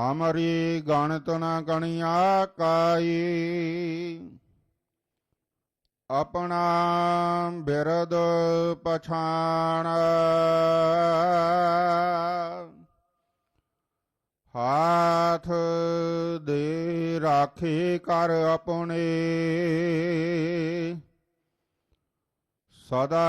ਹਮਰੀ ਗਣਤ ਨ ਗਣਿਆ ਕਾਈ। ਆਪਣਾ ਬਿਰਦ ਪਛਾਣ। ਹਾਥ ਦੇ ਰਾਖੇ ਕਰ ਆਪਣੇ। ਸਦਾ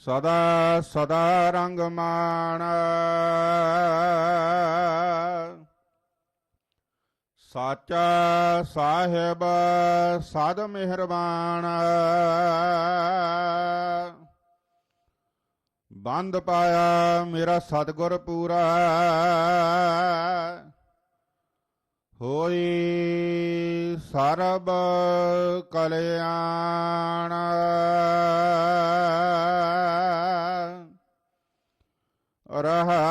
ਸਦਾ ਸਦਾ ਰੰਗ ਮਾਣ ਸਾਚਾ ਸਾਹਿਬ ਸਦ ਮਿਹਰਬਾਨ। ਬੰਦ ਪਾਇਆ ਮੇਰਾ ਸਤਿਗੁਰ ਪੂਰਾ। ਹੋਈ ਸਰਬ ਕਲਿਆਣ। ਰਹਾ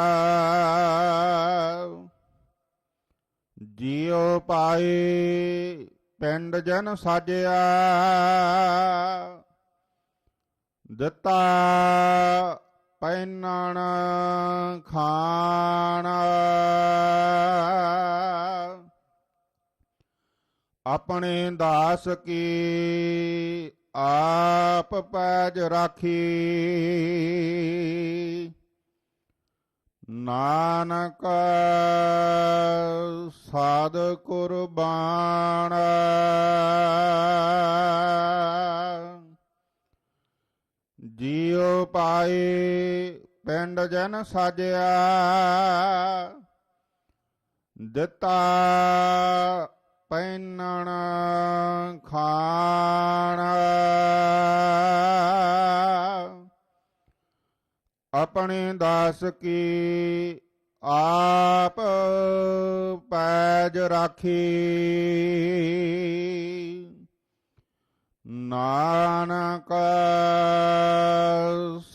ਜੀਉ ਪਾਏ ਪਿੰਡ ਜਨ ਸਾਜਿਆ। ਦਿੱਤਾ ਪੈਨਣ ਆਪਣੇ ਦਾਸ ਕੀ ਆਪ ਪੈਜ ਰਾਖੀ। ਨਾਨਕ ਸਾਧ ਕੁਰਬਾਨ। ਜੀਉ ਪਾਏ ਪਿੰਡ ਜਨ ਸਾਜਿਆ। ਦਿੱਤਾ ਪੈਨਣ ਖਾਣ। ਆਪਣੇ ਦਾਸ ਕੀ ਆਪ ਪੈਜ ਰਾਖੀ। ਨਾਨਕ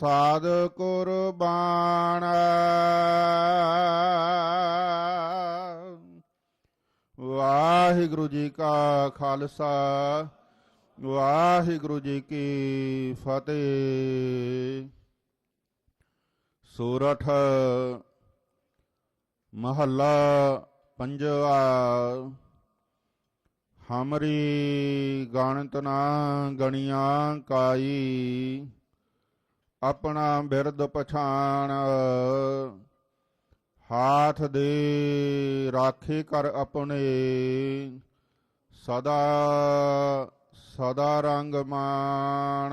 ਸਾਧ ਕੁਰਬਾਨ। ਵਾਹਿਗੁਰੂ ਜੀ ਕਾ ਖਾਲਸਾ, ਵਾਹਿਗੁਰੂ ਜੀ ਕੀ ਫਤਿਹ। ਸੂਰਠ ਮਹੱਲਾ ਪੰਜਵਾ, ਹਮਰੀ ਗਣਤ ਨਾ ਗਣੀਆਂ ਕਾਈ, ਆਪਣਾ ਬਿਰਦ ਪਛਾਣ। ਹਾਥ ਦੇ ਰਾਖੇ ਕਰ ਆਪਣੇ। ਸਦਾ ਸਦਾ ਰੰਗ ਮਾਣ